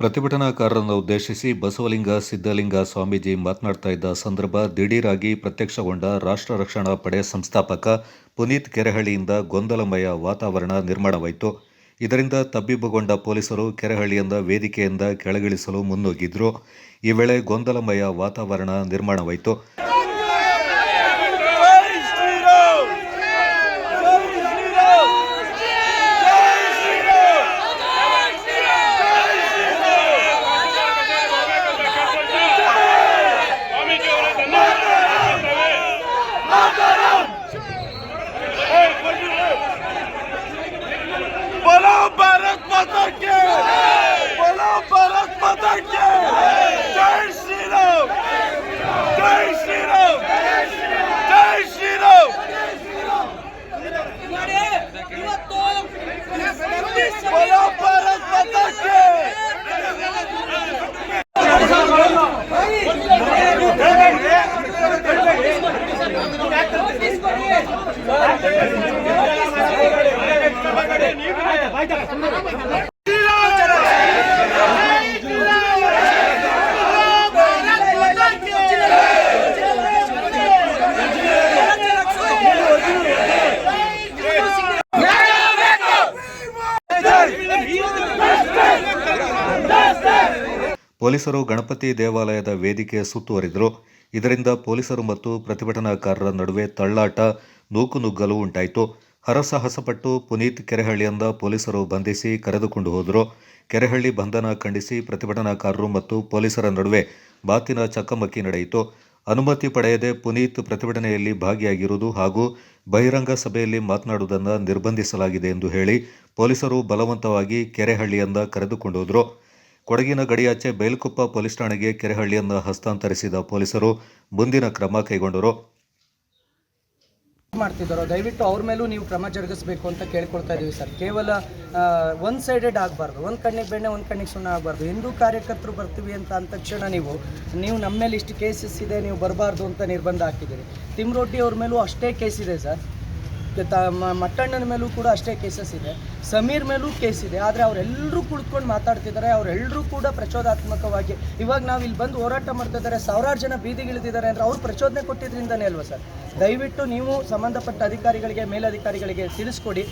ಪ್ರತಿಭಟನಾಕಾರರನ್ನು ಉದ್ದೇಶಿಸಿ ಬಸವಲಿಂಗ ಸಿದ್ದಲಿಂಗ ಸ್ವಾಮೀಜಿ ಮಾತನಾಡ್ತಾ ಇದ್ದ ಸಂದರ್ಭ ದಿಢೀರಾಗಿ ಪ್ರತ್ಯಕ್ಷಗೊಂಡ ರಾಷ್ಟ್ರ ರಕ್ಷಣಾ ಪಡೆ ಸಂಸ್ಥಾಪಕ ಪುನೀತ್ ಕೆರೆಹಳ್ಳಿಯಿಂದ ಗೊಂದಲಮಯ ವಾತಾವರಣ ನಿರ್ಮಾಣವಾಯಿತು. ಇದರಿಂದ ತಬ್ಬಿಬ್ಬುಗೊಂಡ ಪೊಲೀಸರು ಕೆರೆಹಳ್ಳಿಯಿಂದ ವೇದಿಕೆಯಿಂದ ಕೆಳಗಿಳಿಸಲು ಮುನ್ನುಗ್ಗಿದ್ರು ಈ ವೇಳೆ ಗೊಂದಲಮಯ ವಾತಾವರಣ ನಿರ್ಮಾಣವಾಯಿತು. ಪೊಲೀಸರು ಗಣಪತಿ ದೇವಾಲಯದ ವೇದಿಕೆ ಸುತ್ತುವರಿದರು. ಇದರಿಂದ ಪೊಲೀಸರು ಮತ್ತು ಪ್ರತಿಭಟನಾಕಾರರ ನಡುವೆ ತಳ್ಳಾಟ ನೂಕುನುಗ್ಗಲು ಉಂಟಾಯಿತು. ಹರಸಾಹಸಪಟ್ಟು ಪುನೀತ್ ಕೆರೆಹಳ್ಳಿಯಿಂದ ಪೊಲೀಸರು ಬಂಧಿಸಿ ಕರೆದುಕೊಂಡು ಹೋದರು. ಕೆರೆಹಳ್ಳಿ ಬಂಧನ ಖಂಡಿಸಿ ಪ್ರತಿಭಟನಾಕಾರರು ಮತ್ತು ಪೊಲೀಸರ ನಡುವೆ ಬಾತಿನ ಚಕಮಕಿ ನಡೆಯಿತು. ಅನುಮತಿ ಪಡೆಯದೆ ಪುನೀತ್ ಪ್ರತಿಭಟನೆಯಲ್ಲಿ ಭಾಗಿಯಾಗಿರುವುದು ಹಾಗೂ ಬಹಿರಂಗ ಸಭೆಯಲ್ಲಿ ಮಾತನಾಡುವುದನ್ನು ನಿರ್ಬಂಧಿಸಲಾಗಿದೆ ಎಂದು ಹೇಳಿ ಪೊಲೀಸರು ಬಲವಂತವಾಗಿ ಕೆರೆಹಳ್ಳಿಯಿಂದ ಕರೆದುಕೊಂಡು ಹೋದರು. ಕೊಡಗಿನ ಗಡಿಯಾಚೆ ಬೈಲ್ಕೊಪ್ಪ ಪೊಲೀಸ್ ಠಾಣೆಗೆ ಕೆರೆಹಳ್ಳಿಯನ್ನು ಹಸ್ತಾಂತರಿಸಿದ ಪೊಲೀಸರು ಮುಂದಿನ ಕ್ರಮ ಕೈಗೊಂಡರು. ಮಾಡ್ತಿದ್ದಾರೋ? ದಯವಿಟ್ಟು ಅವ್ರ ಮೇಲೂ ನೀವು ಕ್ರಮ ಜರುಗಿಸಬೇಕು ಅಂತ ಕೇಳ್ಕೊಳ್ತಾ ಇದ್ದೀವಿ ಸರ್. ಕೇವಲ ಒನ್ ಸೈಡೆಡ್ ಆಗಬಾರ್ದು. ಒಂದು ಕಣ್ಣಿಗೆ ಬೆಣ್ಣೆ, ಒಂದು ಕಣ್ಣಿಗೆ ಸುಣ್ಣ ಆಗಬಾರ್ದು. ಹಿಂದೂ ಕಾರ್ಯಕರ್ತರು ಬರ್ತೀವಿ ಅಂತ ಅಂದ ತಕ್ಷಣ ನೀವು ನೀವು ನಮ್ಮ ಮೇಲೆ ಇಷ್ಟು ಕೇಸಸ್ ಇದೆ, ನೀವು ಬರಬಾರ್ದು ಅಂತ ನಿರ್ಬಂಧ ಹಾಕಿದ್ದೀರಿ. ತಿಮ್ರೊಡ್ಡಿ ಅವ್ರ ಮೇಲೂ ಅಷ್ಟೇ ಕೇಸ್ ಇದೆ ಸರ್. ತ- ಮಟ್ಟಣ್ಣನ ಮೇಲೂ ಕೂಡ ಅಷ್ಟೇ ಕೇಸಸ್ ಇದೆ. ಸಮೀರ್ ಮೇಲೂ ಕೇಸ್ ಇದೆ. ಆದರೆ ಅವರೆಲ್ಲರೂ ಕುಳಿತುಕೊಂಡು ಮಾತಾಡ್ತಿದ್ದಾರೆ. ಅವರೆಲ್ಲರೂ ಕೂಡ ಪ್ರಚೋದಾತ್ಮಕವಾಗಿ ಇವಾಗ ನಾವು ಇಲ್ಲಿ ಬಂದು ಹೋರಾಟ ಮಾಡ್ತಿದ್ದಾರೆ ಸಾವಿರಾರು ಜನ ಬೀದಿಗಿಳಿದಿದ್ದಾರೆ ಅಂದರೆ ಅವ್ರು ಪ್ರಚೋದನೆ ಕೊಟ್ಟಿದ್ರಿಂದನೇ ಅಲ್ವಾ ಸರ್? ದಯವಿಟ್ಟು ನೀವು ಸಂಬಂಧಪಟ್ಟ ಅಧಿಕಾರಿಗಳಿಗೆ, ಮೇಲಧಿಕಾರಿಗಳಿಗೆ ತಿಳಿಸ್ಕೊಡಿ.